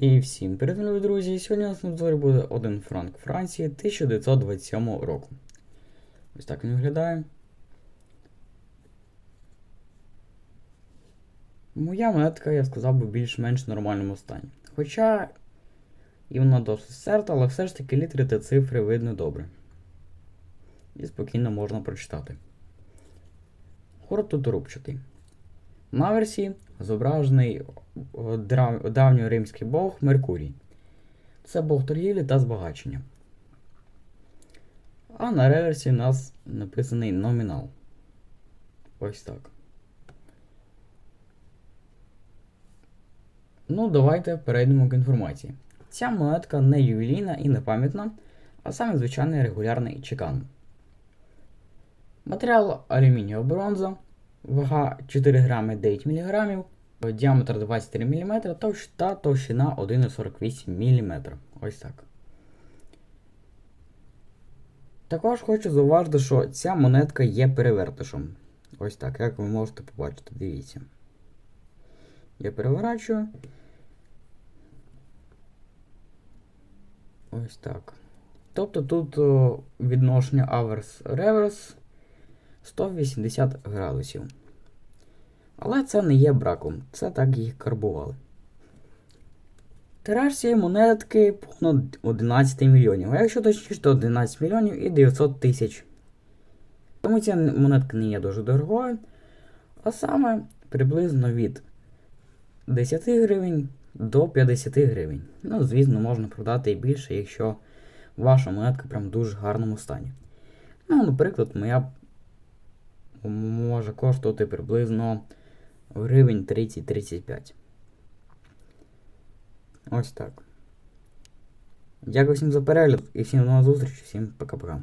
І всім привіт, любі друзі! Сьогодні у нас на обзорі буде один франк Франції 1927 року. Ось так він виглядає. Моя монетка, я сказав би, більш-менш нормальному стані. Хоча і вона досить серта, але все ж таки літери та цифри видно добре. І спокійно можна прочитати. Город тут рубчатий. На версії зображений давньоримський бог Меркурій. Це бог торгівлі та збагачення. А на реверсі у нас написаний номінал. Ось так. Ну, давайте перейдемо к інформації. Ця монетка не ювілійна і не пам'ятна, а саме звичайний регулярний чекан. Матеріал алюмінієва бронза, вага 4 грами 9 мг, діаметр 23 мм та товщина 1,48 мм. Ось так. Також хочу зауважити, що ця монетка є перевертишем. Ось так, як ви можете побачити, дивіться. Я переворачую. Ось так. Тобто тут відношення аверс-реверс 180 градусів. Але це не є браком, це так їх карбували. Тираж цієї монетки понад 11 мільйонів, а якщо точніше, то 11 мільйонів і 900 тисяч. Тому ця монетка не є дуже дорогою, а саме приблизно від 10 гривень до 50 гривень. Ну, звісно, можна продати і більше, якщо ваша монетка прям в дуже гарному стані. Ну, наприклад, моя може коштувати приблизно гривень 30-35. Ось так. Дякую всім за перегляд і всім до нових зустрічей. Всім пока-пока.